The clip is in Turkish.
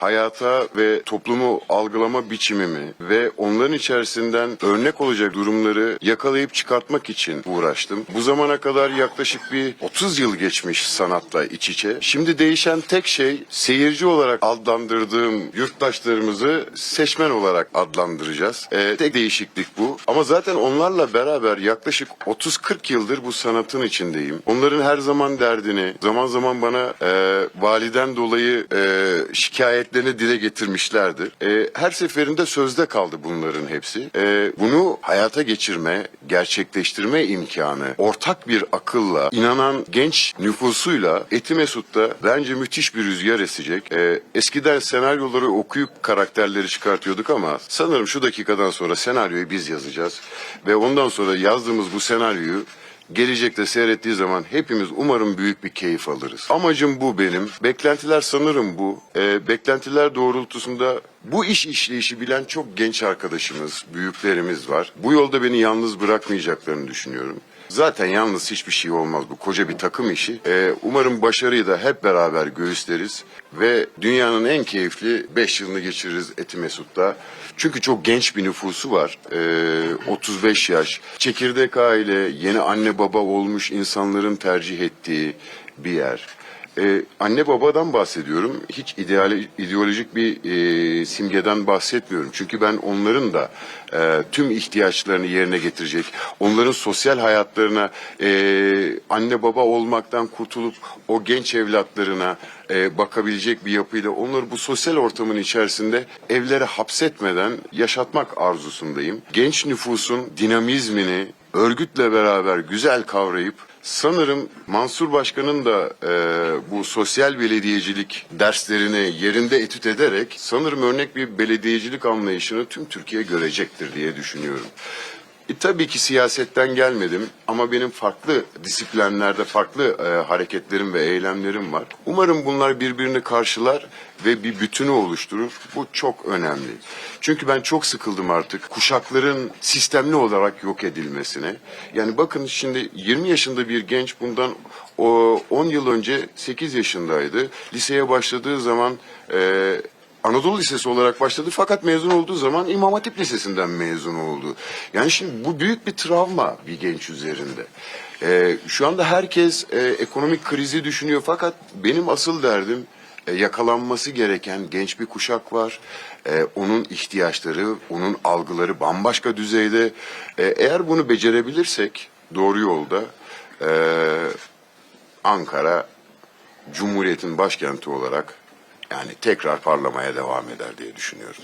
hayata ve toplumu algılama biçimimi ve onların içerisinden örnek olacak durumları yakalayıp çıkartmak için uğraştım. Bu zamana kadar yaklaşık bir 30 yıl geçmiş sanatla iç içe. Şimdi değişen tek şey seyirci olarak adlandırdığım yurttaşlarımızı seçmen olarak adlandıracağız. Ee, tek değişiklik bu. Ama zaten onlarla beraber yaklaşık 30-40 yıldır bu sanatın içindeyim. Onların her zaman derdini, zaman zaman bana e, validen dolayı e, şikayetlerini dile getirmişlerdi. E, her seferinde sözde kaldı bunların hepsi. E, bunu hayata geçirme, gerçekleştirme imkanı ortak bir akılla, inanan genç nüfusuyla Etimesut'ta bence müthiş bir rüzgar esecek. E, eskiden senaryoları okuyup karakterleri çıkartıyorduk ama sanırım şu dakikadan sonra senaryoyu biz yazacağız. Ve ondan sonra yazdığımız bu senaryoyu gelecekte seyrettiği zaman hepimiz umarım büyük bir keyif alırız. Amacım bu benim. Beklentiler sanırım bu. Ee, beklentiler doğrultusunda bu iş işleyişi bilen çok genç arkadaşımız, büyüklerimiz var. Bu yolda beni yalnız bırakmayacaklarını düşünüyorum. Zaten yalnız hiçbir şey olmaz bu koca bir takım işi. Ee, umarım başarıyı da hep beraber göğüsleriz ve dünyanın en keyifli 5 yılını geçiririz Etimesut'ta. Çünkü çok genç bir nüfusu var. Ee, 35 yaş. Çekirdek aile, yeni anne baba olmuş insanların tercih ettiği bir yer. Ee, anne babadan bahsediyorum. Hiç ideal, ideolojik bir e, simgeden bahsetmiyorum. Çünkü ben onların da e, tüm ihtiyaçlarını yerine getirecek, onların sosyal hayatlarına e, anne baba olmaktan kurtulup o genç evlatlarına e, bakabilecek bir yapıyla onları bu sosyal ortamın içerisinde evlere hapsetmeden yaşatmak arzusundayım. Genç nüfusun dinamizmini örgütle beraber güzel kavrayıp Sanırım Mansur Başkan'ın da e, bu sosyal belediyecilik derslerini yerinde etüt ederek sanırım örnek bir belediyecilik anlayışını tüm Türkiye görecektir diye düşünüyorum. E, tabii ki siyasetten gelmedim ama benim farklı disiplinlerde farklı e, hareketlerim ve eylemlerim var. Umarım bunlar birbirini karşılar ve bir bütünü oluşturur. Bu çok önemli. Çünkü ben çok sıkıldım artık kuşakların sistemli olarak yok edilmesine. Yani bakın şimdi 20 yaşında bir genç bundan o 10 yıl önce 8 yaşındaydı. Liseye başladığı zaman e, Anadolu Lisesi olarak başladı fakat mezun olduğu zaman İmam Hatip Lisesi'nden mezun oldu. Yani şimdi bu büyük bir travma bir genç üzerinde. Ee, şu anda herkes e, ekonomik krizi düşünüyor fakat benim asıl derdim e, yakalanması gereken genç bir kuşak var. E, onun ihtiyaçları, onun algıları bambaşka düzeyde. E, eğer bunu becerebilirsek doğru yolda e, Ankara Cumhuriyet'in başkenti olarak yani tekrar parlamaya devam eder diye düşünüyorum.